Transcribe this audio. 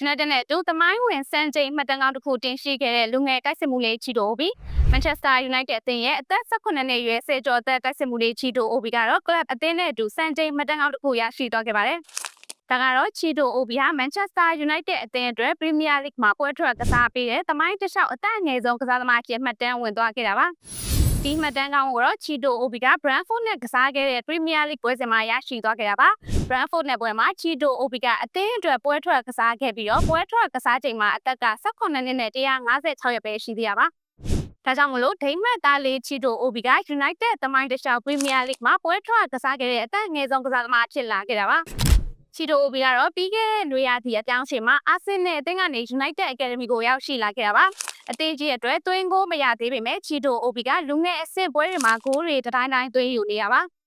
United နဲ့အတူသမိုင်းဝင်စံချိန်မှတ်တမ်းကောင်းတစ်ခုတင်ရှိခဲ့တဲ့လူငယ်တိုက်စစ်မှုလေးချီတိုအိုဘီ Manchester United အသင်းရဲ့အသက်18နှစ်အရွယ်ဆယ်ကျော်သက်တိုက်စစ်မှုလေးချီတိုအိုဘီကတော့ club အသင်းနဲ့အတူစံချိန်မှတ်တမ်းကောင်းတစ်ခုရရှိသွားခဲ့ပါတယ်။ဒါကတော့ချီတိုအိုဘီဟာ Manchester United အသင်းအတွက် Premier League မှာပွဲထွက်ကစားပေးတဲ့သမိုင်းတစ်လျှောက်အသက်အငယ်ဆုံးကစားသမားအဖြစ်မှတ်တမ်းဝင်သွားခဲ့တာပါ။ ဒီမှတ်တမ်းကောင်းကိုတော့ချီတိုအိုဘီက Brentford နဲ့ကစားခဲ့တဲ့ Premier League ပွဲစဉ်မှာရရှိသွားခဲ့တာပါ။ Brentford နဲ့ပွဲမှာချီတိုအိုဘီကအသင်းအတွက်ပွဲထွက်ကစားခဲ့ပြီးတော့ပွဲထွက်ကစားချိန်မှာအသက်က18နှစ်နဲ့156ရက်ပဲရှိသေးတာပါ။ဒါကြောင့်မလို့ဒိန်းမတ်သားလေးချီတိုအိုဘီက United သမိုင်းတစ်လျှောက် Premier League မှာပွဲထွက်ကစားခဲ့တဲ့အသက်အငယ်ဆုံးကစားသမားဖြစ်လာခဲ့တာပါ။ချီတိုအိုဘီကတော့ပြီးခဲ့တဲ့နွေရာသီအပြောင်းအချိန်မှာအာဆင်နယ်အသင်းကနေ United Academy ကိုရောက်ရှိလာခဲ့တာပါ။ အသင်းကြီးအတွက်သွင်းဂိုးမရသေးပေမဲ့ချီတိုအိုဘီကလူငယ်အဆင့်ပွဲတွေမှာဂိုးတွေတတိုင်းတိုင်းသွင်းယူနေရပါ။